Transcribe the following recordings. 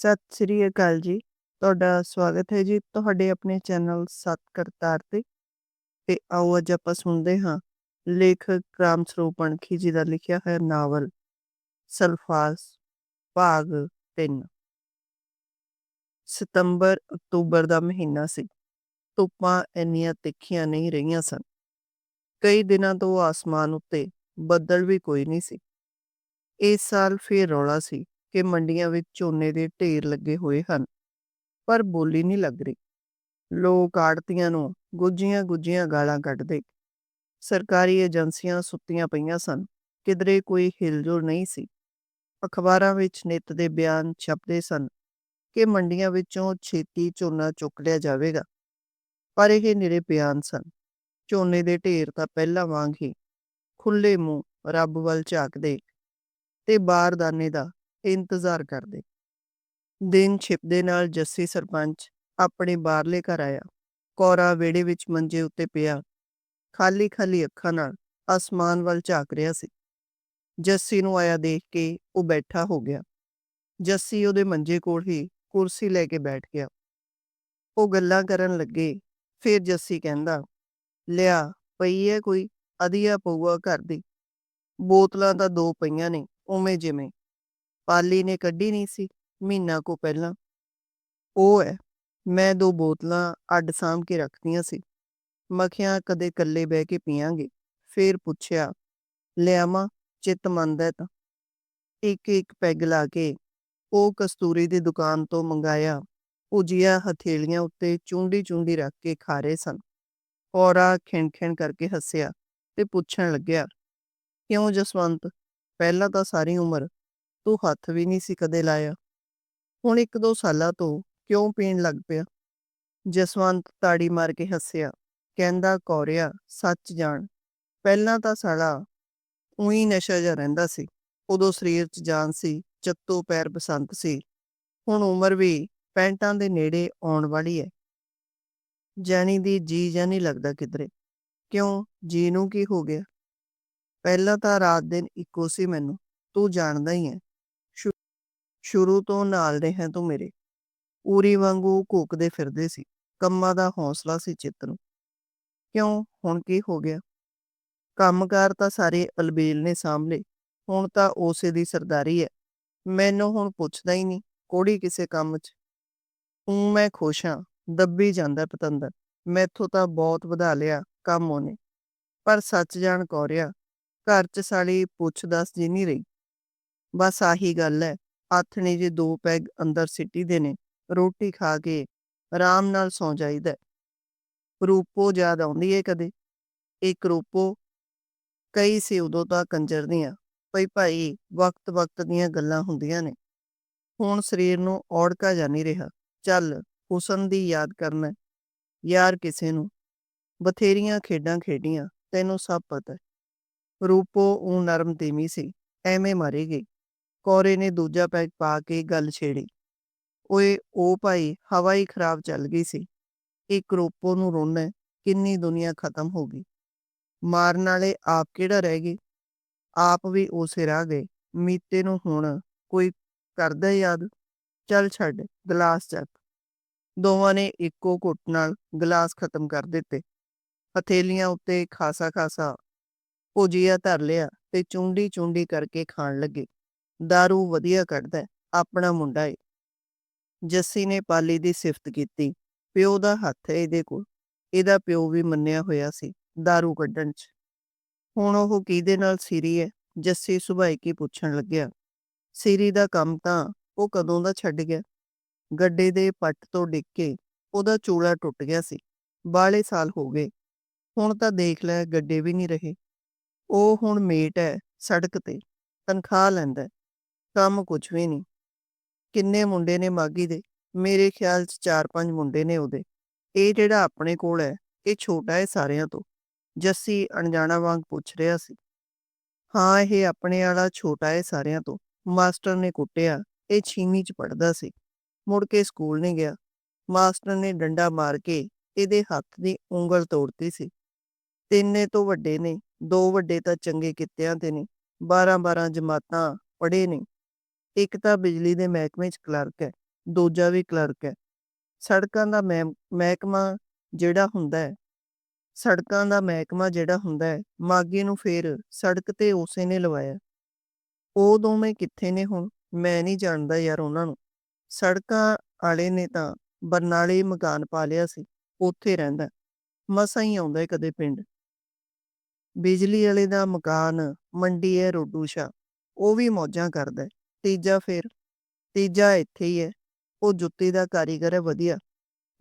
ਸਤਿ ਸ੍ਰੀ ਅਕਾਲ ਜੀ। ਤੁਹਾਡਾ ਸਵਾਗਤ ਹੈ ਜੀ ਤੁਹਾਡੇ ਆਪਣੇ ਚੈਨਲ ਸਤ ਕਰਤਾਰ ਤੇ। ਤੇ ਆਓ ਅੱਜ ਆਪਾਂ ਸੁਣਦੇ ਹਾਂ ਲੇਖਕ ਰਾਮ ਸਰੂਪ ਅਣਖੀ ਜੀ ਦਾ ਲਿਖਿਆ ਹੋਇਆ ਨਾਵਲ ਸਲਫਾਸ ਭਾਗ 3 ਸਤੰਬਰ ਅਕਤੂਬਰ ਦਾ ਮਹੀਨਾ ਸੀ। ਧੁੱਪਾਂ ਇੰਨੀਆਂ ਤਿੱਖੀਆਂ ਨਹੀਂ ਰਹੀਆਂ ਸਨ। ਕਈ ਦਿਨਾਂ ਤੋਂ ਆਸਮਾਨ ਉੱਤੇ ਬੱਦਲ ਵੀ ਕੋਈ ਨਹੀਂ ਸੀ। ਇਸ ਸਾਲ ਫੇਰ ਰੌਲਾ ਸੀ। ਕਿ ਮੰਡੀਆਂ ਵਿੱਚ ਝੋਨੇ ਦੇ ਢੇਰ ਲੱਗੇ ਹੋਏ ਹਨ, ਪਰ ਬੋਲੀ ਨਹੀਂ ਲੱਗ ਰਹੀ। ਲੋਕ ਆੜਤੀਆਂ ਨੂੰ ਗੁੱਜੀਆਂ ਗੁੱਜੀਆਂ ਗਾਲਾਂ ਕੱਢਦੇ। ਸਰਕਾਰੀ ਏਜੰਸੀਆਂ ਸੁੱਤੀਆਂ ਪਈਆਂ ਸਨ, ਕਿਧਰੇ ਕੋਈ ਹਿਲਜੁਲ ਨਹੀਂ ਸੀ। ਅਖਬਾਰਾਂ ਵਿੱਚ ਨਿੱਤ ਦੇ ਬਿਆਨ ਛਪਦੇ ਸਨ ਕਿ ਮੰਡੀਆਂ ਵਿੱਚੋਂ ਛੇਤੀ ਝੋਨਾ ਚੁੱਕ ਲਿਆ ਜਾਵੇਗਾ। ਪਰ ਇਹ ਨਿਰੇ ਬਿਆਨ ਸਨ। ਝੋਨੇ ਦੇ ਢੇਰ ਤਾਂ ਪਹਿਲਾਂ ਵਾਂਗ ਹੀ ਖੁੱਲੇ ਮੂੰਹ ਰੱਬ ਵੱਲ ਝਾਕਦੇ ਤੇ ਬਾਰਦਾਨੇ ਦਾ ਇੰਤਜ਼ਾਰ ਕਰਦੇ। ਦਿਨ ਛਿਪਦੇ ਨਾਲ ਜੱਸੀ ਸਰਪੰਚ ਆਪਣੇ ਬਾਹਰਲੇ ਘਰ ਆਇਆ। ਕੋਰਾ ਵਿਹੜੇ ਵਿੱਚ ਮੰਜੇ ਉੱਤੇ ਪਿਆ। ਖਾਲੀ ਖਾਲੀ ਅੱਖਾਂ ਨਾਲ ਅਸਮਾਨ ਵੱਲ ਝਾਕ ਰਿਹਾ ਸੀ। ਜੱਸੀ ਨੂੰ ਆਇਆ ਦੇਖ ਕੇ ਉਹ ਬੈਠਾ ਹੋ ਗਿਆ। ਜੱਸੀ ਉਹਦੇ ਮੰਜੇ ਕੋਲ ਹੀ ਕੁਰਸੀ ਲੈ ਕੇ ਬੈਠ ਗਿਆ। ਉਹ ਗੱਲਾਂ ਕਰਨ ਲੱਗੇ। ਫਿਰ ਜੱਸੀ ਕਹਿੰਦਾ, ਲਿਆ, ਪਈ ਹੈ ਕੋਈ? ਅਧੀਆ ਪਊਆ ਘਰ ਦੀ। ਬੋਤਲਾਂ ਤਾਂ ਦੋ ਪਈਆਂ ਨੇ, ਉਵੇਂ ਜਿਵੇਂ। ਪਾਲੀ ਨੇ ਕੱਢੀ ਨਹੀਂ ਸੀ, ਮਹੀਨਾ ਕੋ ਪਹਿਲਾਂ। ਉਹ ਹੈ ਮੈਂ ਦੋ ਬੋਤਲਾਂ ਅੱਡ ਸਾਂਭ ਕੇ ਰੱਖਦੀਆਂ ਸੀ। ਮੱਖਿਆਂ ਕਦੇ ਇਕੱਲੇ ਬਹਿ ਕੇ ਪੀਾਂਗੇ ਫੇਰ ਪੁੱਛਿਆ ਲਿਆਵਾਂ ਚਿੱਤ ਮੰਨਦਾ ਹੈ ਤਾਂ। ਇੱਕ ਇੱਕ ਪੈਗ ਲਾ ਕੇ ਉਹ ਕਸਤੂਰੀ ਦੀ ਦੁਕਾਨ ਤੋਂ ਮੰਗਾਇਆ। ਉਜੀਆ ਹਥੇਲੀਆਂ ਉੱਤੇ ਚੁੰਡੀ ਚੁੰਡੀ ਰੱਖ ਕੇ ਖਾ ਰਹੇ ਸਨ। ਔਰਾ ਖਿੰਖਿਣ ਕਰਕੇ ਹੱਸਿਆ ਤੇ ਪੁੱਛਣ ਲੱਗਿਆ, ਕਿਉਂ ਜਸਵੰਤ? ਪਹਿਲਾਂ ਤਾਂ ਸਾਰੀ ਉਮਰ ਤੂੰ ਹੱਥ ਵੀ ਨਹੀਂ ਸੀ ਕਦੇ ਲਾਇਆ। ਹੁਣ ਇੱਕ ਦੋ ਸਾਲਾਂ ਤੋਂ ਕਿਉਂ ਪੀਣ ਲੱਗ ਪਿਆ? ਜਸਵੰਤ ਤਾੜੀ ਮਾਰ ਕੇ ਹੱਸਿਆ, ਕਹਿੰਦਾ, ਕੌਰਿਆ, ਸੱਚ ਜਾਣ। ਪਹਿਲਾਂ ਤਾਂ ਸਾਲਾ ਉਹੀ ਨਸ਼ਾ ਜਿਹਾ ਰਹਿੰਦਾ ਸੀ। ਉਦੋਂ ਸਰੀਰ 'ਚ ਜਾਨ ਸੀ, ਚੱਤੋ ਪੈਰ ਬਸੰਤ ਸੀ। ਹੁਣ ਉਮਰ ਵੀ ਪੈਂਟਾਂ ਦੇ ਨੇੜੇ ਆਉਣ ਵਾਲੀ ਹੈ ਜਾਨੀ ਦੀ ਜੀ ਜਾਂ ਨਹੀਂ ਲੱਗਦਾ ਕਿਧਰੇ। ਕਿਉਂ? ਜੀ ਨੂੰ ਕੀ ਹੋ ਗਿਆ? ਪਹਿਲਾਂ ਤਾਂ ਰਾਤ ਦਿਨ ਇੱਕੋ ਸੀ ਮੈਨੂੰ। ਤੂੰ ਜਾਣਦਾ ਹੀ ਹੈ ਸ਼ੁਰੂ ਤੋਂ ਨਾਲ ਰਿਹਾ ਤੂੰ ਮੇਰੇ। ਊਰੀ ਵਾਂਗੂ ਘੁੱਕਦੇ ਫਿਰਦੇ ਸੀ। ਕੰਮਾਂ ਦਾ ਹੌਸਲਾ ਸੀ ਚਿੱਤ ਨੂੰ। ਕਿਉਂ? ਹੁਣ ਕੀ ਹੋ ਗਿਆ? ਕੰਮਕਾਰ ਤਾਂ ਸਾਰੇ ਅਲਬੇਲ ਨੇ ਸਾਹਮਣੇ ਹੁਣ ਤਾਂ ਉਸੇ ਦੀ ਸਰਦਾਰੀ ਹੈ ਮੈਨੂੰ ਹੁਣ ਪੁੱਛਦਾ ਹੀ ਨਹੀਂ, ਕੋੜੀ ਕਿਸੇ ਕੰਮ 'ਚ? ਹੂੰ ਮੈਂ ਖੁਸ਼ ਹਾਂ, ਦੱਬੀ ਜਾਂਦਾ ਪਤੰਦਰ। ਮੈਥੋਂ ਤਾਂ ਬਹੁਤ ਵਧਾ ਲਿਆ ਕੰਮ ਉਹਨੇ। ਪਰ ਸੱਚ ਜਾਣ ਕੌਰਿਆ, ਘਰ 'ਚ ਸਾਲੀ ਪੁੱਛ ਦੱਸ ਜੀ ਨਹੀਂ ਰਹੀ। ਬਸ ਆਹੀ ਗੱਲ ਹੈ ਆਥਣੇ ਜੇ ਦੋ ਪੈਗ ਅੰਦਰ ਸਿੱਟੀ ਦੇ ਨੇ, ਰੋਟੀ ਖਾ ਕੇ ਆਰਾਮ ਨਾਲ ਸੌ ਜਾਈਦਾ। ਰੂਪੋ ਯਾਦ ਆਉਂਦੀ ਏ ਕਦੇ? ਇੱਕ ਰੂਪੋ ਕਈ ਸੀ ਉਦੋਂ ਤਾਂ ਕੰਜਰ ਦੀਆਂ, ਭਈ ਭਾਈ ਵਕਤ ਵਕਤ ਦੀਆਂ ਗੱਲਾਂ ਹੁੰਦੀਆਂ ਨੇ। ਹੁਣ ਸਰੀਰ ਨੂੰ ਔੜਕਾ ਜਾ ਨਹੀਂ ਰਿਹਾ। ਚੱਲ, ਹੁਸਨ ਦੀ ਯਾਦ ਕਰਨਾ ਯਾਰ ਕਿਸੇ ਨੂੰ। ਬਥੇਰੀਆਂ ਖੇਡਾਂ ਖੇਡੀਆਂ, ਤੈਨੂੰ ਸਭ ਪਤਾ ਰੂਪੋ ਉਹ ਨਰਮ ਤੀਮੀ ਸੀ, ਐਵੇਂ ਮਾਰੀ ਗਈ। ਕੋਰੇ ਨੇ ਦੂਜਾ ਪੈਗ ਪਾ ਕੇ ਗੱਲ ਛੇੜੀ। ਓਏ, ਉਹ ਭਾਈ ਹਵਾ ਹੀ ਖਰਾਬ ਚੱਲ ਗਈ ਸੀ। ਇੱਕ ਰੋਪੋ ਨੂੰ ਰੋਣਾ ਕਿੰਨੀ ਦੁਨੀਆ ਖਤਮ ਹੋ ਗਈ। ਮਾਰਨ ਵਾਲੇ ਆਪ ਕਿਹੜਾ ਰਹਿ ਗਏ? ਆਪ ਵੀ ਉਸੇ ਰਾਹ ਗਏ। ਮੀਤੇ ਨੂੰ ਹੁਣ ਕੋਈ ਕਰਦਾ ਯਾਦ? ਚੱਲ ਛੱਡ, ਗਲਾਸ ਚੱਕ। ਦੋਵਾਂ ਨੇ ਇੱਕੋ ਘੁੱਟ ਨਾਲ ਗਲਾਸ ਖਤਮ ਕਰ ਦਿੱਤੇ। ਹਥੇਲੀਆਂ ਉੱਤੇ ਖਾਸਾ ਖਾਸਾ ਭੁਜੀਆ ਧਰ ਲਿਆ ਤੇ ਚੁੰਡੀ ਚੁੰਡੀ ਕਰਕੇ ਖਾਣ ਲੱਗੇ। ਦਾਰੂ ਵਧੀਆ ਕੱਢਦਾ ਆਪਣਾ ਮੁੰਡਾ ਏ ਜੱਸੀ ਨੇ ਪਾਲੀ ਦੀ ਸਿਫਤ ਕੀਤੀ ਪਿਓ ਦਾ ਹੱਥ ਇਹਦੇ ਕੋਲ ਇਹਦਾ ਪਿਓ ਵੀ ਮੰਨਿਆ ਹੋਇਆ ਸੀ ਦਾਰੂ ਕੱਢਣ 'ਚ ਹੁਣ ਉਹ ਕਿਹਦੇ ਨਾਲ ਸਿਰੀ ਹੈ ਜੱਸੀ ਸੁਭਾਈ ਕੀ ਪੁੱਛਣ ਲੱਗਿਆ ਸੀਰੀ ਦਾ ਕੰਮ ਤਾਂ ਉਹ ਕਦੋਂ ਦਾ ਛੱਡ ਗਿਆ ਗੱਡੇ ਦੇ ਪੱਟ ਤੋਂ ਡਿੱਗ ਕੇ ਉਹਦਾ ਚੂੜਾ ਟੁੱਟ ਗਿਆ ਸੀ ਬਾਲੇ ਸਾਲ ਹੋ ਗਏ ਹੁਣ ਤਾਂ ਦੇਖ ਲੈ ਗੱਡੇ ਵੀ ਨਹੀਂ ਰਹੇ ਉਹ ਹੁਣ ਮੇਟ ਹੈ ਸੜਕ ਤੇ ਤਨਖਾਹ ਲੈਂਦਾ ਕੰਮ ਕੁਝ ਵੀ ਨਹੀਂ ਕਿੰਨੇ ਮੁੰਡੇ ਨੇ ਮਾਗੀ ਦੇ, ਮੇਰੇ ਖਿਆਲ 'ਚ 4-5 ਮੁੰਡੇ ਨੇ ਉਹਦੇ। ਇਹ ਜਿਹੜਾ ਆਪਣੇ ਕੋਲ ਹੈ, ਇਹ ਛੋਟਾ ਹੈ ਸਾਰਿਆਂ ਤੋਂ। ਜੱਸੀ ਅਣਜਾਣਾ ਵਾਂਗ ਪੁੱਛ ਰਿਹਾ ਸੀ। ਹਾਂ, ਇਹ ਆਪਣੇ ਵਾਲਾ ਛੋਟਾ ਹੈ ਸਾਰਿਆਂ ਤੋਂ। ਮਾਸਟਰ ਨੇ ਕੁੱਟਿਆ, ਇਹ ਛੀਵੀਂ 'ਚ ਪੜਦਾ ਸੀ। ਮੁੜ ਕੇ ਸਕੂਲ ਨਹੀਂ ਗਿਆ। ਮਾਸਟਰ ਨੇ ਡੰਡਾ ਮਾਰ ਕੇ ਇਹਦੇ ਹੱਥ ਦੀ ਉਂਗਲ ਤੋੜਤੀ ਸੀ। ਤਿੰਨੇ ਤੋਂ ਵੱਡੇ ਨੇ, ਦੋ ਵੱਡੇ ਤਾਂ ਚੰਗੇ ਕਿੱਤਿਆਂ ਤੇ ਨੇ। 12-12 ਜਮਾਤਾਂ ਪੜ੍ਹੇ ਨੇ। ਇੱਕ ਤਾਂ ਬਿਜਲੀ ਦੇ ਮਹਿਕਮੇ 'ਚ ਕਲਰਕ ਹੈ, ਦੂਜਾ ਵੀ ਕਲਰਕ ਹੈ। ਸੜਕਾਂ ਦਾ ਮਹਿ- ਮਹਿਕਮਾ ਜਿਹੜਾ ਹੁੰਦਾ ਹੈ, ਸੜਕਾਂ ਦਾ ਮਹਿਕਮਾ ਜਿਹੜਾ ਹੁੰਦਾ ਹੈ ਮਾਗੀ ਨੂੰ ਫੇਰ ਸੜਕ ਤੇ ਉਸੇ ਨੇ ਲਵਾਇਆ। ਉਹ ਦੋਵੇਂ ਕਿੱਥੇ ਨੇ ਹੁਣ, ਮੈਂ ਨਹੀਂ ਜਾਣਦਾ ਯਾਰ ਉਹਨਾਂ ਨੂੰ। ਸੜਕਾਂ ਵਾਲੇ ਨੇ ਤਾਂ ਬਰਨਾਲੇ ਮਕਾਨ ਪਾ ਲਿਆ ਸੀ, ਉੱਥੇ ਰਹਿੰਦਾ ਮਸਾਂ ਹੀ ਆਉਂਦਾ ਕਦੇ ਪਿੰਡ। ਬਿਜਲੀ ਵਾਲੇ ਦਾ ਮਕਾਨ, ਮੰਡੀ ਹੈ ਰੋਡੂਸ਼ਾ ਉਹ ਵੀ ਮੌਜਾਂ ਕਰਦਾ ਤੀਜਾ ਫੇਰ, ਤੀਜਾ ਇੱਥੇ ਹੀ ਹੈ। ਉਹ ਜੁੱਤੀ ਦਾ ਕਾਰੀਗਰ ਹੈ, ਵਧੀਆ।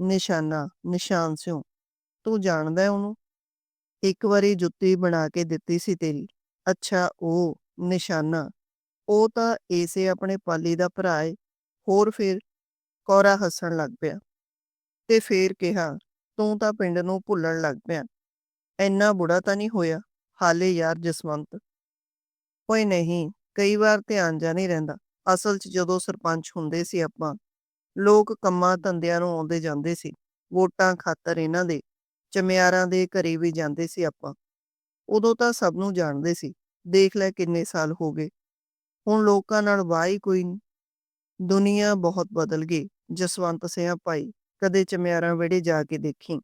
ਨਿਸ਼ਾਨਾ, ਨਿਸ਼ਾਨ ਸਿਓ ਤੂੰ ਜਾਣਦਾ ਹੈ ਉਹਨੂੰ? ਇੱਕ ਵਾਰੀ ਜੁੱਤੀ ਬਣਾ ਕੇ ਦਿੱਤੀ ਸੀ ਤੇਰੀ। ਅੱਛਾ, ਉਹ ਨਿਸ਼ਾਨਾ। ਉਹ ਤਾਂ ਏਸੇ ਆਪਣੇ ਪਾਲੀ ਦਾ ਭਰਾ ਏ। ਹੋਰ ਫੇਰ ਕੋਰਾ ਹੱਸਣ ਲੱਗ ਪਿਆ। ਤੇ ਫੇਰ ਕਿਹਾ, ਤੂੰ ਤਾਂ ਪਿੰਡ ਨੂੰ ਭੁੱਲਣ ਲੱਗ ਪਿਆ। ਇੰਨਾ ਬੁੜਾ ਤਾਂ ਨਹੀਂ ਹੋਇਆ। ਹਾਲੇ ਯਾਰ ਜਸਵੰਤ। ਕੋਈ ਨਹੀਂ। ਕਈ ਵਾਰ ਧਿਆਨ ਜਾ ਨਹੀਂ ਰਹਿੰਦਾ। ਅਸਲ 'ਚ ਜਦੋਂ ਸਰਪੰਚ ਹੁੰਦੇ ਸੀ ਆਪਾਂ, ਲੋਕ ਕੰਮਾਂ ਧੰਦਿਆਂ ਨੂੰ ਆਉਂਦੇ ਜਾਂਦੇ ਸੀ। ਵੋਟਾਂ ਖਾਤਰ ਇਹਨਾਂ ਦੇ, ਚਮਿਆਰਾਂ ਦੇ ਘਰੇ ਵੀ ਜਾਂਦੇ ਸੀ ਆਪਾਂ। ਉਦੋਂ ਤਾਂ ਸਭ ਨੂੰ ਜਾਣਦੇ ਸੀ, ਦੇਖ ਲੈ ਕਿੰਨੇ ਸਾਲ ਹੋ ਗਏ। ਹੁਣ ਲੋਕਾਂ ਨਾਲ ਵਾਹ ਹੀ ਕੋਈ ਨਹੀਂ ਦੁਨੀਆ ਬਹੁਤ ਬਦਲ ਗਈ। ਜਸਵੰਤ ਸਿਆ ਭਾਈ, ਕਦੇ ਚਮਿਆਰਾਂ ਵੇੜੇ ਜਾ ਕੇ ਦੇਖੀ।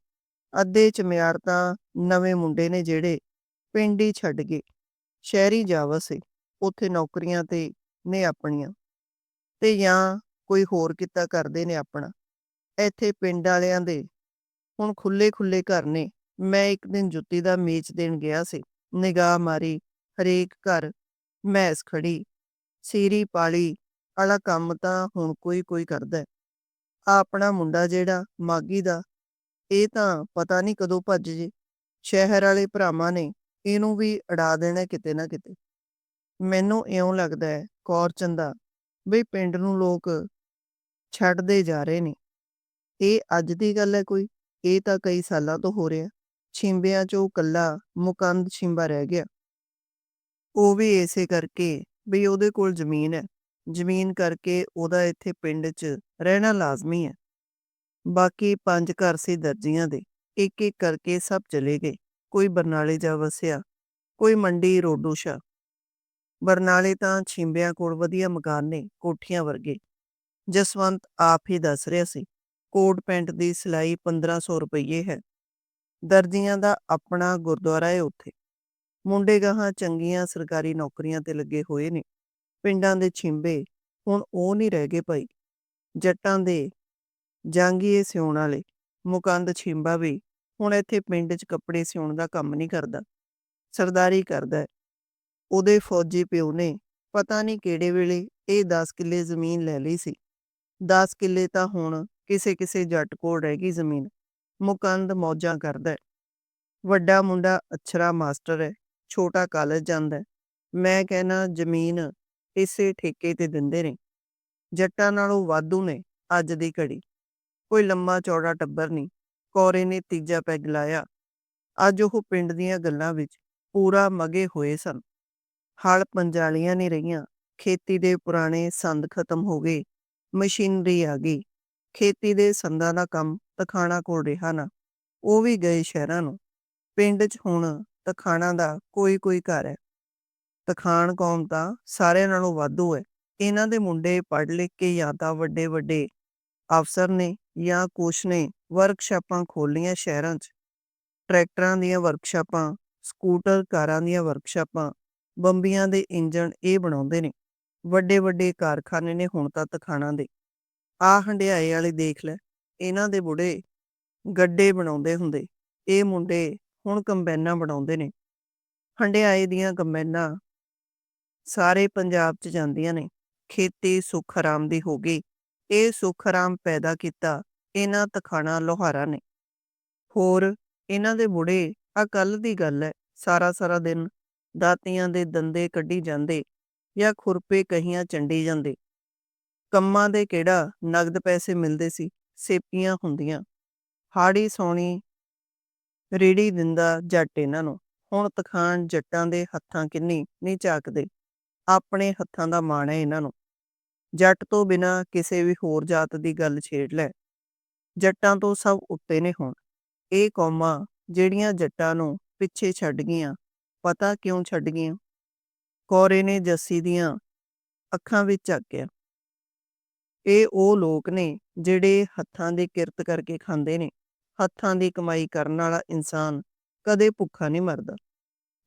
ਅੱਧੇ ਚਮਿਆਰ ਤਾਂ ਨਵੇਂ ਮੁੰਡੇ ਨੇ ਜਿਹੜੇ ਪਿੰਡ ਹੀ ਛੱਡ ਗਏ। ਸ਼ਹਿਰੀ ਜਾ ਵਸੇ ਉੱਥੇ ਨੌਕਰੀਆਂ ਤੇ ਨੇ ਆਪਣੀਆਂ ਤੇ ਜਾਂ ਕੋਈ ਹੋਰ ਕਿੱਤਾ ਕਰਦੇ ਨੇ ਆਪਣਾ। ਇੱਥੇ ਪਿੰਡ ਵਾਲਿਆਂ ਦੇ ਹੁਣ ਖੁੱਲੇ ਖੁੱਲੇ ਘਰ ਨੇ। ਮੈਂ ਇੱਕ ਦਿਨ ਜੁੱਤੀ ਦਾ ਮੇਚ ਦੇਣ ਗਿਆ ਸੀ। ਨਿਗਾਹ ਮਾਰੀ, ਹਰੇਕ ਘਰ ਮੈਸ ਖੜੀ ਸੀਰੀ ਪਾਲੀ ਵਾਲਾ ਕੰਮ ਤਾਂ ਹੁਣ ਕੋਈ ਕੋਈ ਕਰਦਾ। ਹੈ ਆ ਆਪਣਾ ਮੁੰਡਾ ਜਿਹੜਾ ਮਾਗੀ ਦਾ, ਇਹ ਤਾਂ ਪਤਾ ਨਹੀਂ ਕਦੋਂ ਭੱਜ ਜੇ। ਸ਼ਹਿਰ ਵਾਲੇ ਭਰਾਵਾਂ ਨੇ ਇਹਨੂੰ ਵੀ ਅੜਾ ਦੇਣਾ ਕਿਤੇ ਨਾ ਕਿਤੇ। ਮੈਨੂੰ ਇਉਂ ਲੱਗਦਾ ਹੈ, ਕੌਰ ਚੰਦਾ, ਬਈ ਪਿੰਡ ਨੂੰ ਲੋਕ ਛੱਡਦੇ ਜਾ ਰਹੇ ਨੇ। ਇਹ ਅੱਜ ਦੀ ਗੱਲ ਹੈ ਕੋਈ? ਇਹ ਤਾਂ ਕਈ ਸਾਲਾਂ ਤੋਂ ਹੋ ਰਿਹਾ। ਛਿੰਬਿਆਂ 'ਚੋਂ ਕੱਲਾ ਮੁਕੰਦ ਛਿੰਬਾ ਰਹਿ ਗਿਆ। ਉਹ ਵੀ ਇਸੇ ਕਰਕੇ ਵੀ ਉਹਦੇ ਕੋਲ ਜ਼ਮੀਨ ਹੈ। ਜ਼ਮੀਨ ਕਰਕੇ ਉਹਦਾ ਇੱਥੇ ਪਿੰਡ 'ਚ ਰਹਿਣਾ ਲਾਜ਼ਮੀ ਹੈ। ਬਾਕੀ ਪੰਜ ਘਰ ਸੀ ਦਰਜੀਆਂ ਦੇ। ਇੱਕ ਇੱਕ ਕਰਕੇ ਸਭ ਚਲੇ ਗਏ। ਕੋਈ ਬਰਨਾਲੇ ਜਾ ਵਸਿਆ, ਕੋਈ ਮੰਡੀ ਰੋਡੂਸ਼ਾ ਬਰਨਾਲੇ ਤਾਂ ਛਿੰਬਿਆਂ ਕੋਲ ਵਧੀਆ ਮਕਾਨ ਨੇ, ਕੋਠੀਆਂ ਵਰਗੇ। ਜਸਵੰਤ ਆਪ ਹੀ ਦੱਸ ਰਿਹਾ ਸੀ, ਕੋਟ ਪੈਂਟ ਦੀ ਸਿਲਾਈ 1500 ਰੁਪਏ ਹੈ। ਦਰਜੀਆਂ ਦਾ ਆਪਣਾ ਗੁਰਦੁਆਰਾ ਹੈ ਉੱਥੇ। ਮੁੰਡੇ ਗਾਹਾਂ ਚੰਗੀਆਂ ਸਰਕਾਰੀ ਨੌਕਰੀਆਂ ਤੇ ਲੱਗੇ ਹੋਏ ਨੇ। ਪਿੰਡਾਂ ਦੇ ਛਿੰਬੇ, ਹੁਣ ਉਹ ਨਹੀਂ ਰਹਿ ਗਏ ਭਾਈ। ਜੱਟਾਂ ਦੇ ਜਾਂਗੀਏ ਸਿਉਣ ਵਾਲੇ, ਮੁਕੰਦ ਛਿੰਬਾ ਵੀ ਹੁਣ ਇੱਥੇ ਪਿੰਡ 'ਚ ਕੱਪੜੇ ਸਿਉਣ ਦਾ ਕੰਮ ਨਹੀਂ ਕਰਦਾ। ਸਰਦਾਰੀ ਕਰਦਾ ਹੈ। ਉਹਦੇ ਫੌਜੀ ਪਿਓ ਨੇ ਪਤਾ ਨਹੀਂ ਕਿਹੜੇ ਵੇਲੇ ਇਹ 10 ਕਿੱਲੇ ਜ਼ਮੀਨ ਲੈ ਲਈ ਸੀ। 10 ਕਿੱਲੇ ਤਾਂ ਹੁਣ ਕਿਸੇ ਕਿਸੇ ਜੱਟ ਕੋਲ ਰਹਿ ਗਈ ਜ਼ਮੀਨ। ਮੁਕੰਦ ਮੌਜਾਂ ਕਰਦਾ ਵੱਡਾ ਮੁੰਡਾ ਅਛਰਾ ਮਾਸਟਰ ਹੈ, ਛੋਟਾ ਕਾਲਜ ਜਾਂਦਾ ਮੈਂ ਕਹਿਣਾ ਜ਼ਮੀਨ ਇਸੇ ਠੇਕੇ ਤੇ ਦਿੰਦੇ ਨੇ। ਜੱਟਾਂ ਨਾਲੋਂ ਵਾਧੂ ਨੇ ਅੱਜ ਦੀ ਘੜੀ। ਕੋਈ ਲੰਮਾ ਚੌੜਾ ਟੱਬਰ ਨਹੀਂ। ਕੋਰੇ ਨੇ ਤੀਜਾ ਪੈਗ ਲਾਇਆ। ਅੱਜ ਉਹ ਪਿੰਡ ਦੀਆਂ ਗੱਲਾਂ ਵਿੱਚ ਪੂਰਾ ਮਗੇ ਹੋਏ ਸਨ। ਹਲ ਪੰਜਾਲੀਆਂ ਨਹੀਂ ਰਹੀਆਂ। ਖੇਤੀ ਦੇ ਪੁਰਾਣੇ ਸੰਦ ਖਤਮ ਹੋ ਗਏ। ਮਸ਼ੀਨਰੀ ਆ ਗਈ। ਖੇਤੀ ਦੇ ਸੰਦਾਂ ਦਾ ਕੰਮ ਤਖਾਣਾ ਕੋਲ ਰਿਹਾ ਨਾ, ਉਹ ਵੀ ਗਏ ਸ਼ਹਿਰਾਂ ਨੂੰ। ਪਿੰਡ 'ਚ ਹੁਣ ਤਖਾਣਾ ਦਾ ਕੋਈ ਕੋਈ ਘਰ ਹੈ। ਤਖਾਣ ਕੌਮ ਤਾਂ ਸਾਰਿਆਂ ਨਾਲੋਂ ਵਾਧੂ ਹੈ। ਇਹਨਾਂ ਦੇ ਮੁੰਡੇ ਪੜ੍ਹ ਲਿਖ ਕੇ ਜਾਂ ਤਾਂ ਵੱਡੇ ਵੱਡੇ ਅਫਸਰ ਨੇ ਜਾਂ ਕੁਛ ਨੇ ਵਰਕਸ਼ਾਪਾਂ ਖੋਲੀਆਂ ਸ਼ਹਿਰਾਂ 'ਚ। ਟਰੈਕਟਰਾਂ ਦੀਆਂ ਵਰਕਸ਼ਾਪਾਂ, ਸਕੂਟਰ ਕਾਰਾਂ ਦੀਆਂ ਵਰਕਸ਼ਾਪਾਂ ਬੰਬੀਆਂ ਦੇ ਇੰਜਣ ਇਹ ਬਣਾਉਂਦੇ ਨੇ। ਵੱਡੇ ਵੱਡੇ ਕਾਰਖਾਨੇ ਨੇ ਹੁਣ ਤਾਂ ਤਖਾਣਾ ਦੇ। ਆ ਹੰਡਿਆਏ ਵਾਲੇ ਦੇਖ ਲੈ, ਇਹਨਾਂ ਦੇ ਬੁੜੇ ਗੱਡੇ ਬਣਾਉਂਦੇ ਹੁੰਦੇ। ਇਹ ਮੁੰਡੇ ਹੁਣ ਕੰਬਾਈਨਾਂ ਬਣਾਉਂਦੇ ਨੇ। ਹੰਡਿਆਏ ਦੀਆਂ ਕੰਬਾਈਨਾਂ ਸਾਰੇ ਪੰਜਾਬ 'ਚ ਜਾਂਦੀਆਂ ਨੇ। ਖੇਤੀ ਸੁੱਖ ਆਰਾਮ ਦੀ ਹੋ ਗਈ। ਇਹ ਸੁੱਖ ਆਰਾਮ ਪੈਦਾ ਕੀਤਾ ਇਹਨਾਂ ਤਖਾਣਾ ਲੋਹਾਰਾਂ ਨੇ। ਹੋਰ ਇਹਨਾਂ ਦੇ ਬੁੜੇ ਆ ਕੱਲ ਦੀ ਗੱਲ ਹੈ, ਸਾਰਾ ਸਾਰਾ ਦਿਨ ਦਾਤੀਆਂ ਦੇ ਦੰਦੇ ਕੱਢੀ ਜਾਂਦੇ ਜਾਂ ਖੁਰਪੇ ਕਹੀਆਂ ਚੰਡੀ ਜਾਂਦੇ। ਕੰਮਾਂ ਦੇ ਕਿਹੜਾ ਨਗਦ ਪੈਸੇ ਮਿਲਦੇ ਸੀ? ਸੇਪੀਆਂ ਹੁੰਦੀਆਂ। ਹਾੜੀ ਸੋਣੀ ਰੇੜੀ ਦਿੰਦਾ ਜੱਟ ਇਹਨਾਂ ਨੂੰ। ਹੁਣ ਤਖਾਨ ਜੱਟਾਂ ਦੇ ਹੱਥਾਂ ਕਿੰਨੀ ਨਹੀਂ ਝਾਕਦੇ। ਆਪਣੇ ਹੱਥਾਂ ਦਾ ਮਾਣ ਹੈ ਇਹਨਾਂ ਨੂੰ। ਜੱਟ ਤੋਂ ਬਿਨਾ ਕਿਸੇ ਵੀ ਹੋਰ ਜਾਤ ਦੀ ਗੱਲ ਛੇੜ ਲੈ। ਜੱਟਾਂ ਤੋਂ ਸਭ ਉੱਤੇ ਨੇ ਹੁਣ। ਇਹ ਕੌਮਾਂ ਜਿਹੜੀਆਂ ਜੱਟਾਂ ਨੂੰ ਪਿੱਛੇ ਛੱਡ ਗਈਆਂ ਪਤਾ ਕਿਉਂ ਛੱਡ ਗਈਆਂ? ਕੋਰੇ ਨੇ ਜੱਸੀ ਦੀਆਂ ਅੱਖਾਂ ਵਿੱਚ ਝਾਕਿਆ। ਇਹ ਉਹ ਲੋਕ ਨੇ ਜਿਹੜੇ ਹੱਥਾਂ ਦੀ ਕਿਰਤ ਕਰਕੇ ਖਾਂਦੇ ਨੇ। ਹੱਥਾਂ ਦੀ ਕਮਾਈ ਕਰਨ ਵਾਲਾ ਇਨਸਾਨ ਕਦੇ ਭੁੱਖਾ ਨਹੀਂ ਮਰਦਾ।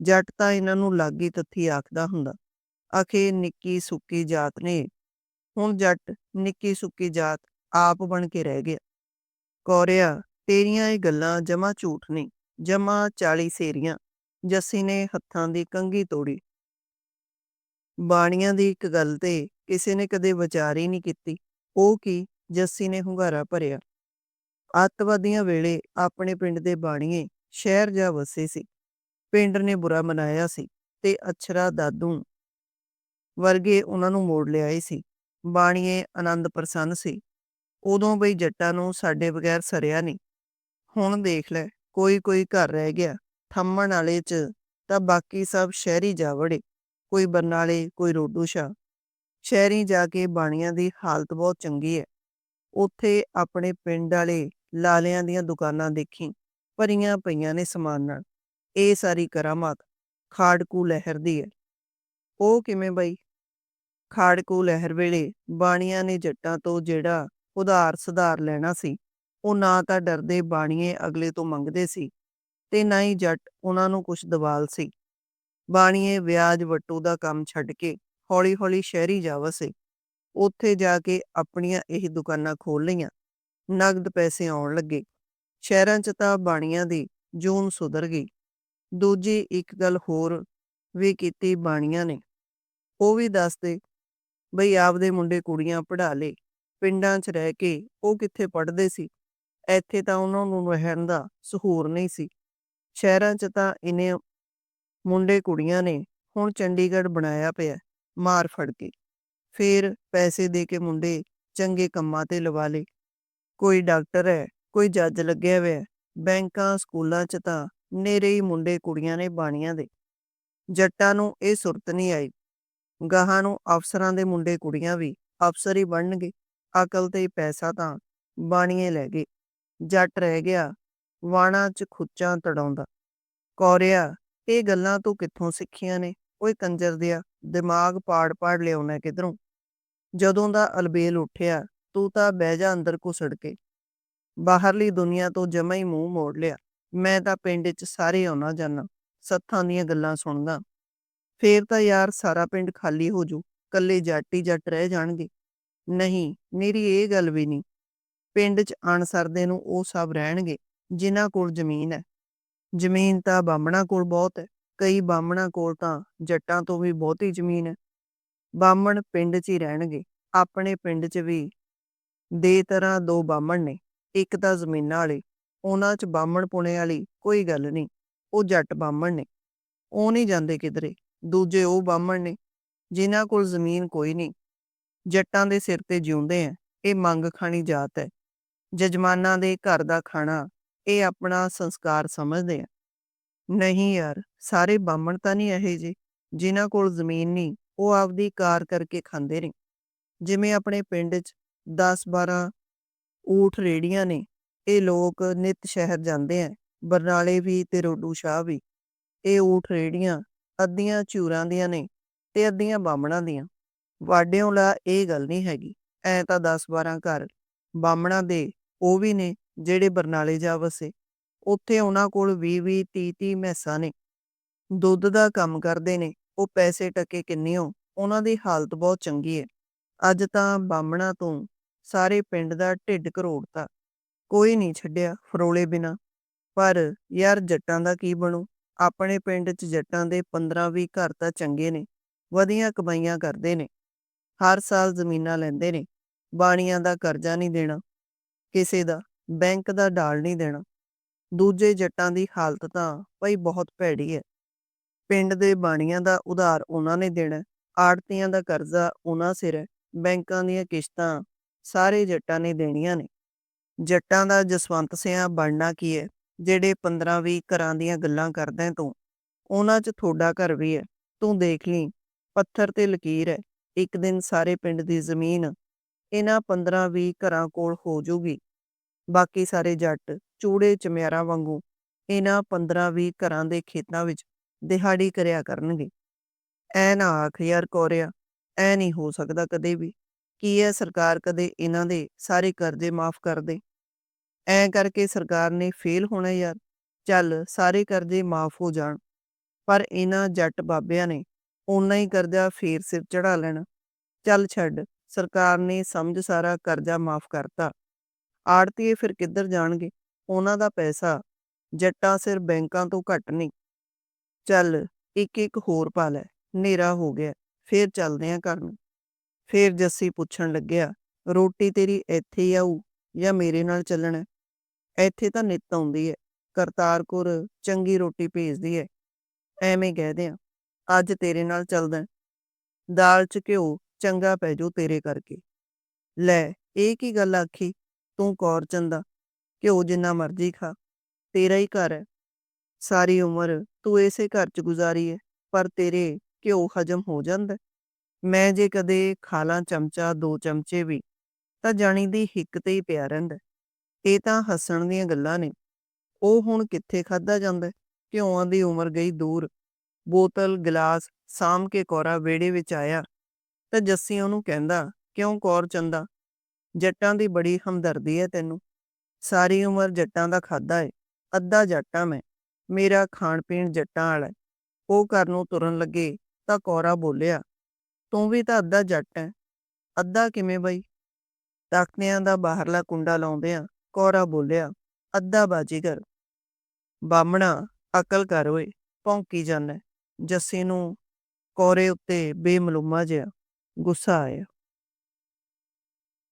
ਜੱਟ ਤਾਂ ਇਹਨਾਂ ਨੂੰ ਲਾਗੀ ਤੱਥੀ ਆਖਦਾ ਹੁੰਦਾ। ਆਖੇ, ਨਿੱਕੀ ਸੁੱਕੀ ਜਾਤ ਨੇ। ਹੁਣ ਜੱਟ ਨਿੱਕੀ ਸੁੱਕੀ ਜਾਤ ਆਪ ਬਣ ਕੇ ਰਹਿ ਗਿਆ। ਕੋਰਿਆ, ਤੇਰੀਆਂ ਇਹ ਗੱਲਾਂ ਜਮਾ ਝੂਠ ਨਹੀਂ ਜਮਾ 40 ਸੇਰੀਆਂ। ਜੱਸੀ ਨੇ ਹੱਥਾਂ ਦੀ ਕੰਗੀ ਤੋੜੀ। ਬਾਣੀਆਂ ਦੀ ਇੱਕ ਗੱਲ ਤੇ ਕਿਸੇ ਨੇ ਕਦੇ ਵਿਚਾਰ ਹੀ ਨਹੀਂ ਕੀਤੀ, ਉਹ ਕੀ ਜੱਸੀ ਨੇ ਹੁੰਗਾਰਾ ਭਰਿਆ। ਅੱਤਵਾਦੀਆਂ ਵੇਲੇ ਆਪਣੇ ਪਿੰਡ ਦੇ ਬਾਣੀਏ ਸ਼ਹਿਰ ਜਾ ਵਸੇ ਸੀ। ਪਿੰਡ ਨੇ ਬੁਰਾ ਮਨਾਇਆ ਸੀ ਤੇ ਅਛਰਾ ਦਾਦੂ ਵਰਗੇ ਉਹਨਾਂ ਨੂੰ ਮੋੜ ਲਿਆਏ ਸੀ। ਬਾਣੀਏ ਆਨੰਦ ਪ੍ਰਸੰਨ ਸੀ। ਉਦੋਂ ਬਈ ਜੱਟਾਂ ਨੂੰ ਸਾਡੇ ਬਗੈਰ ਸਰਿਆ ਨਹੀਂ। ਹੁਣ ਦੇਖ ਲੈ ਕੋਈ ਕੋਈ ਘਰ ਰਹਿ ਗਿਆ। ਥੰਮਣ ਵਾਲੇ ਚ, ਤਾਂ ਬਾਕੀ ਸਭ ਸ਼ਹਿਰੀ ਜਾ ਵੜੇ। ਕੋਈ ਬਰਨਾਲੇ, ਕੋਈ ਰੋਡੂਸ਼ਾ ਸ਼ਹਿਰੀ ਜਾ ਕੇ ਬਾਣੀਆਂ ਦੀ ਹਾਲਤ ਬਹੁਤ ਚੰਗੀ ਹੈ ਉੱਥੇ ਆਪਣੇ ਪਿੰਡ ਵਾਲੇ ਲਾਲਿਆਂ ਦੀਆਂ ਦੁਕਾਨਾਂ ਦੇਖੀ, ਭਰੀਆਂ ਪਈਆਂ ਨੇ ਸਮਾਨ ਨਾਲ। ਇਹ ਸਾਰੀ ਕਰਾਮਾਤ ਖਾੜਕੂ ਲਹਿਰ ਦੀ ਹੈ ਉਹ ਕਿਵੇਂ ਬਈ? ਖਾੜਕੂ ਲਹਿਰ ਵੇਲੇ ਬਾਣੀਆਂ ਨੇ ਜੱਟਾਂ ਤੋਂ ਜਿਹੜਾ ਉਧਾਰ ਸੁਧਾਰ ਲੈਣਾ ਸੀ, ਉਹ ਨਾ ਤਾਂ ਡਰਦੇ ਬਾਣੀਏ ਅਗਲੇ ਤੋਂ ਮੰਗਦੇ ਸੀ। ਤੇ ਨਾ ਹੀ ਜੱਟ ਉਹਨਾਂ ਨੂੰ ਕੁਝ ਦਵਾਲ ਸੀ। ਬਾਣੀਏ ਵਿਆਜ ਵਟੂ ਦਾ ਕੰਮ ਛੱਡ ਕੇ ਹੌਲੀ-ਹੌਲੀ ਸ਼ਹਿਰੀ ਜਾ ਵਸੇ ਉੱਥੇ ਜਾ ਕੇ ਆਪਣੀਆਂ ਇਹ ਦੁਕਾਨਾਂ ਖੋਲ ਲਈਆਂ। ਨਗਦ ਪੈਸੇ ਆਉਣ ਲੱਗੇ। ਸ਼ਹਿਰਾਂ 'ਚ ਤਾਂ ਬਾਣੀਆਂ ਦੀ ਜੂਨ ਸੁਧਰ ਗਈ। ਦੂਜੀ ਇੱਕ ਗੱਲ ਹੋਰ ਵੀ ਕੀਤੀ ਬਾਣੀਆਂ ਨੇ। ਉਹ ਵੀ ਦੱਸਦੇ, ਬਈ ਆਪਦੇ ਮੁੰਡੇ ਕੁੜੀਆਂ ਪੜ੍ਹਾ ਲੇ। ਪਿੰਡਾਂ 'ਚ ਰਹਿ ਕੇ ਉਹ ਕਿੱਥੇ ਪੜ੍ਹਦੇ ਸੀ? ਇੱਥੇ ਤਾਂ ਉਹਨਾਂ ਨੂੰ ਰਹਿਣ ਦਾ ਸਹੂਰ ਨਹੀਂ ਸੀ। ਸ਼ਹਿਰਾਂ 'ਚ ਤਾਂ ਇਹਨੇ ਮੁੰਡੇ ਕੁੜੀਆਂ ਨੇ, ਹੁਣ ਚੰਡੀਗੜ੍ਹ ਬਣਾਇਆ ਪਿਆ, ਮਾਰ ਫੜ ਕੇ। ਫੇਰ ਪੈਸੇ ਦੇ ਕੇ ਮੁੰਡੇ ਚੰਗੇ ਕੰਮਾਂ ਤੇ ਲਵਾ ਲੇ ਕੋਈ ਡਾਕਟਰ ਹੈ, ਕੋਈ ਜੱਜ ਲੱਗਿਆ ਹੋਇਆ, ਬੈਂਕਾਂ, ਸਕੂਲਾਂ 'ਚ ਤਾਂ ਨੇਰੇ ਹੀ ਮੁੰਡੇ ਕੁੜੀਆਂ ਨੇ ਬਾਣੀਆਂ ਦੇ। ਜੱਟਾਂ ਨੂੰ ਇਹ ਸੁਰਤ ਨਹੀਂ ਆਈ। ਗਾਹਾਂ ਨੂੰ ਅਫਸਰਾਂ ਦੇ ਮੁੰਡੇ ਕੁੜੀਆਂ ਵੀ ਅਫਸਰ ਹੀ ਬਣਨਗੇ। ਅਕਲ ਤੇ ਪੈਸਾ ਤਾਂ ਬਾਣੀਏ ਲੈ ਗਏ। ਜੱਟ ਰਹਿ ਗਿਆ ਵਾਣਾ 'ਚ ਖੁੱਚਾਂ ਤੜਾਉਂਦਾ। ਕੌਰਿਆ, ਇਹ ਗੱਲਾਂ ਤੂੰ ਕਿੱਥੋਂ ਸਿੱਖੀਆਂ ਨੇ? ਓਏ ਕੰਜਰ ਦਿਆ, ਦਿਮਾਗ ਪਾੜ-ਪਾੜ ਲਿਆਉਣਾ ਕਿਧਰੋਂ? ਜਦੋਂ ਦਾ ਅਲਬੇਲ ਉੱਠਿਆ, ਤੂੰ ਤਾਂ ਬਹਿ ਜਾ ਅੰਦਰ ਘੁਸੜ ਕੇ। ਬਾਹਰਲੀ ਦੁਨੀਆ ਤੋਂ ਜਮਾ ਹੀ ਮੂੰਹ ਮੋੜ ਲਿਆ। ਮੈਂ ਤਾਂ ਪਿੰਡ 'ਚ ਸਾਰੇ ਆਉਣਾ ਜਾਣਾ, ਸੱਥਾਂ ਦੀਆਂ ਗੱਲਾਂ ਸੁਣਦਾ। ਫੇਰ ਤਾਂ ਯਾਰ ਸਾਰਾ ਪਿੰਡ ਖਾਲੀ ਹੋ ਜੂ, ਕੱਲੇ ਜੱਟ ਹੀ ਜੱਟ ਰਹਿ ਜਾਣਗੇ। ਨਹੀਂ, ਮੇਰੀ ਇਹ ਗੱਲ ਵੀ ਨਹੀਂ। ਪਿੰਡ 'ਚ ਅਣਸਰਦੇ ਨੂੰ ਉਹ ਸਭ ਰਹਿਣਗੇ। ਜਿਨ੍ਹਾਂ ਕੋਲ ਜ਼ਮੀਨ ਹੈ। ਜ਼ਮੀਨ ਤਾਂ ਬਾਹਮਣਾ ਕੋਲ ਬਹੁਤ ਹੈ। ਕਈ ਬਾਹਮਣਾ ਕੋਲ ਤਾਂ ਜੱਟਾਂ ਤੋਂ ਵੀ ਬਹੁਤੀ ਜ਼ਮੀਨ ਹੈ। ਬਾਹਮਣ ਪਿੰਡ 'ਚ ਹੀ ਰਹਿਣਗੇ। ਆਪਣੇ ਪਿੰਡ 'ਚ ਵੀ ਦੇ ਤਰ੍ਹਾਂ ਦੋ ਬਾਹਮਣ ਨੇ। ਇੱਕ ਤਾਂ ਜ਼ਮੀਨਾਂ ਵਾਲੇ। ਉਹਨਾਂ 'ਚ ਬਾਹਮਣ ਪੁਣੇ ਵਾਲੀ ਕੋਈ ਗੱਲ ਨਹੀਂ। ਉਹ ਜੱਟ ਬਾਹਮਣ ਨੇ। ਉਹ ਨਹੀਂ ਜਾਂਦੇ ਕਿਧਰੇ। ਦੂਜੇ ਉਹ ਬਾਹਮਣ ਨੇ, ਜਿਨ੍ਹਾਂ ਕੋਲ ਜ਼ਮੀਨ ਕੋਈ ਨਹੀਂ। ਜੱਟਾਂ ਦੇ ਸਿਰ ਤੇ ਜਿਉਂਦੇ ਆ। ਇਹ ਮੰਗ ਖਾਣੀ ਜਾਤ ਹੈ। ਜਜਮਾਨਾਂ ਦੇ ਘਰ ਦਾ ਖਾਣਾ ਇਹ ਆਪਣਾ ਸੰਸਕਾਰ ਸਮਝਦੇ ਆ। ਨਹੀਂ ਯਾਰ, ਸਾਰੇ ਬਾਹਮਣ ਤਾਂ ਨਹੀਂ ਇਹੇ ਜੇ ਜਿਨ੍ਹਾਂ ਕੋਲ ਜ਼ਮੀਨ ਨਹੀਂ, ਉਹ ਆਪਦੀ ਕਾਰ ਕਰਕੇ ਖਾਂਦੇ ਨੇ। ਜਿਵੇਂ ਆਪਣੇ ਪਿੰਡ 'ਚ 10-12 ਊਠ ਰੇੜੀਆਂ ਨੇ, ਇਹ ਲੋਕ ਨਿਤ ਸ਼ਹਿਰ ਜਾਂਦੇ ਆ ਬਰਨਾਲੇ ਵੀ ਤੇ ਰੋਡੂ ਸ਼ਾਹ ਵੀ। ਇਹ ਊਠ ਰੇੜੀਆਂ ਅੱਧੀਆਂ ਚੂਰਾਂ ਦੀਆਂ ਨੇ ਤੇ ਅੱਧੀਆਂ ਬਾਹਮਣਾਂ ਦੀਆਂ। ਵਾਡਿਓਂ ਲਾ ਇਹ ਗੱਲ ਨਹੀਂ ਹੈਗੀ, ਐ ਤਾਂ 10-12 ਘਰ ਬਾਹਮਣਾਂ ਦੇ ਉਹ ਵੀ ਨੇ ਜਿਹੜੇ ਬਰਨਾਲੇ ਜਾ ਵਸੇ ਉੱਥੇ ਉਹਨਾਂ ਕੋਲ 20-20 30-30 ਮੈਸਾਂ ਨੇ। ਦੁੱਧ ਦਾ ਕੰਮ ਕਰਦੇ ਨੇ, ਉਹ ਪੈਸੇ ਟਕੇ ਹੋ, ਉਹਨਾਂ ਦੀ ਹਾਲਤ ਬਹੁਤ ਚੰਗੀ ਹੈ ਅੱਜ ਤਾਂ ਬਾਹਮਣਾ ਤੋਂ ਸਾਰੇ ਪਿੰਡ ਦਾ ਢਿੱਡ ਘਰੋੜਤਾ। ਕੋਈ ਨਹੀਂ ਛੱਡਿਆ ਫਰੋਲੇ ਬਿਨਾ। ਪਰ ਯਾਰ ਜੱਟਾਂ ਦਾ ਕੀ ਬਣੂ? ਆਪਣੇ ਪਿੰਡ 'ਚ ਜੱਟਾਂ ਦੇ 15-20 ਘਰ ਤਾਂ ਚੰਗੇ ਨੇ, ਵਧੀਆਂ ਕਮਾਈਆਂ ਕਰਦੇ ਨੇ। ਹਰ ਸਾਲ ਜ਼ਮੀਨਾਂ ਲੈਂਦੇ ਨੇ। ਬਾਣੀਆਂ ਦਾ ਕਰਜ਼ਾ ਨਹੀਂ ਦੇਣਾ ਕਿਸੇ ਦਾ। ਬੈਂਕ ਦਾ ਡਾਲ ਨਹੀਂ ਦੇਣਾ। ਦੂਜੇ ਜੱਟਾਂ ਦੀ ਹਾਲਤ ਤਾਂ ਭਈ ਬਹੁਤ ਭੈੜੀ ਹੈ ਪਿੰਡ ਦੇ ਬਾਣੀਆਂ ਦਾ ਉਧਾਰ ਉਹਨਾਂ ਨੇ ਦੇਣਾ, ਆੜਤੀਆਂ ਦਾ ਕਰਜ਼ਾ ਉਹਨਾਂ ਸਿਰ ਹੈ ਬੈਂਕਾਂ ਦੀਆਂ ਕਿਸ਼ਤਾਂ ਸਾਰੇ ਜੱਟਾਂ ਨੇ ਦੇਣੀਆਂ ਨੇ। ਜੱਟਾਂ ਦਾ ਜਸਵੰਤ ਸਿਆਂ ਬਣਨਾ ਕੀ ਹੈ ਜਿਹੜੇ 15-20 ਘਰਾਂ ਦੀਆਂ ਗੱਲਾਂ ਕਰਦਾ ਹੈ ਤੂੰ, ਉਹਨਾਂ 'ਚ ਥੋੜਾ ਘਰ ਵੀ ਹੈ ਤੂੰ ਦੇਖ ਲਈ ਪੱਥਰ ਤੇ ਲਕੀਰ ਹੈ ਇੱਕ ਦਿਨ ਸਾਰੇ ਪਿੰਡ ਦੀ ਜ਼ਮੀਨ ਇਹਨਾਂ 15-20 ਘਰਾਂ ਕੋਲ ਹੋ ਜਾਊਗੀ ਬਾਕੀ ਸਾਰੇ ਜੱਟ ਚੂੜੇ ਚਮਿਆਰਾਂ ਵਾਂਗੂ ਇਹਨਾਂ 15-20 ਘਰਾਂ ਦੇ ਖੇਤਾਂ ਵਿੱਚ ਦਿਹਾੜੀ ਕਰਿਆ ਕਰਨਗੇ। ਐ ਨਾ ਆਖ, ਯਾਰ ਕੋਰਿਆ, ਐ ਨਹੀਂ ਹੋ ਸਕਦਾ ਕਦੇ ਵੀ। ਕੀ ਹੈ ਸਰਕਾਰ ਕਦੇ ਇਹਨਾਂ ਦੇ ਸਾਰੇ ਕਰਜ਼ੇ ਮਾਫ ਕਰ ਦੇ? ਐਂ ਕਰਕੇ ਸਰਕਾਰ ਨੇ ਫੇਲ ਹੋਣਾ ਯਾਰ। ਚੱਲ ਸਾਰੇ ਕਰਜ਼ੇ ਮਾਫ ਹੋ ਜਾਣ। ਪਰ ਇਹਨਾਂ ਜੱਟ ਬਾਬਿਆਂ ਨੇ ਓਨਾ ਹੀ ਕਰਜ਼ਾ ਫੇਰ ਸਿਰ ਚੜਾ ਲੈਣਾ। ਚੱਲ ਛੱਡ, ਸਰਕਾਰ ਨੇ ਸਮਝ ਸਾਰਾ ਕਰਜ਼ਾ ਮਾਫ ਕਰਤਾ। ਆੜਤੀਏ ਫਿਰ ਕਿੱਧਰ ਜਾਣਗੇ? ਉਹਨਾਂ ਦਾ ਪੈਸਾ ਜੱਟਾਂ ਸਿਰ ਬੈਂਕਾਂ ਤੋਂ ਘੱਟ ਨਹੀਂ। ਚੱਲ, ਇੱਕ ਇੱਕ ਹੋਰ ਪਾ ਲੈ, ਹਨੇਰਾ ਹੋ ਗਿਆ, ਫੇਰ ਚੱਲਦੇ ਆਂ ਘਰ ਨੂੰ। ਫੇਰ ਜੱਸੀ ਪੁੱਛਣ ਲੱਗਿਆ, ਰੋਟੀ ਤੇਰੀ ਇੱਥੇ ਹੀ ਆਊ ਜਾਂ ਮੇਰੇ ਨਾਲ ਚੱਲਣਾ? ਇੱਥੇ ਤਾਂ ਨਿੱਤ ਆਉਂਦੀ ਹੈ, ਕਰਤਾਰਪੁਰ ਚੰਗੀ ਰੋਟੀ ਭੇਜਦੀ ਹੈ। ਐਵੇਂ ਕਹਿ ਦਿਆਂ ਅੱਜ ਤੇਰੇ ਨਾਲ ਚੱਲਦਾ। ਦਾਲ ਚ ਘਿਓ ਚੰਗਾ ਪੈ ਜਾਊ ਤੇਰੇ ਕਰਕੇ। ਲੈ, ਇਹ ਕੀ ਗੱਲ ਆਖੀ? ਤੂੰ ਕੌਰ ਚੰਦਾ, ਘਿਓ ਜਿੰਨਾ ਮਰਜ਼ੀ ਖਾ, ਤੇਰਾ ਹੀ ਘਰ ਹੈ। ਸਾਰੀ ਉਮਰ ਤੂੰ ਇਸੇ ਘਰ ਚ ਗੁਜ਼ਾਰੀ ਹੈ ਪਰ ਤੇਰੇ ਘਿਓ ਹਜਮ ਹੋ ਜਾਂਦਾ ਮੈਂ ਜੇ ਕਦੇ ਖਾਲਾਂ ਚਮਚਾ, ਦੋ ਚਮਚੇ ਵੀ, ਤਾਂ ਜਾਣੀ ਦੀ ਹਿੱਕ ਤੇ ਹੀ ਪਿਆ ਰਹਿੰਦਾ ਇਹ ਤਾਂ ਹੱਸਣ ਦੀਆਂ ਗੱਲਾਂ ਨੇ। ਉਹ ਹੁਣ ਕਿੱਥੇ ਖਾਦਾ ਜਾਂਦਾ ਹੈ? ਘਿਓਆਂ ਦੀ ਉਮਰ ਗਈ ਦੂਰ। ਬੋਤਲ, ਗਲਾਸ ਸਾਂਭ ਕੇ ਕੋਰਾ ਵਿਹੜੇ ਵਿੱਚ ਆਇਆ, ਤਾਂ ਜੱਸੀ ਉਹਨੂੰ ਕਹਿੰਦਾ, ਕਿਉਂ ਕੌਰ ਚੰਦਾ? ਜੱਟਾਂ ਦੀ ਬੜੀ ਹਮਦਰਦੀ ਹੈ ਤੈਨੂੰ। ਸਾਰੀ ਉਮਰ ਜੱਟਾਂ ਦਾ ਖਾਦਾ ਏ, ਅੱਧਾ ਜੱਟਾਂ ਮੈਂ, ਮੇਰਾ ਖਾਣ ਪੀਣ ਜੱਟਾਂ ਵਾਲਾ ਉਹ ਘਰ ਨੂੰ ਤੁਰਨ ਲੱਗੇ ਤਾਂ ਕੋਰਾ ਬੋਲਿਆ, ਤੂੰ ਵੀ ਤਾਂ ਅੱਧਾ ਜੱਟ ਹੈ, ਅੱਧਾ ਕਿਵੇਂ ਬਈ? ਤਖਤਿਆਂ ਦਾ ਬਾਹਰਲਾ ਕੁੰਡਾ ਲਾਉਂਦਿਆਂ ਕੋਰਾ ਬੋਲਿਆ, ਅੱਧਾ ਬਾਜੀਗਰ, ਬਾਹਮਣਾ, ਅਕਲ ਕਰ ਓਏ, ਭੌਂਕੀ ਜਾਂਦਾ ਜੱਸੀ ਨੂੰ ਕੋਰੇ ਉੱਤੇ ਬੇਮਲੂਮਾ ਜਿਹਾ ਗੁੱਸਾ ਆਇਆ।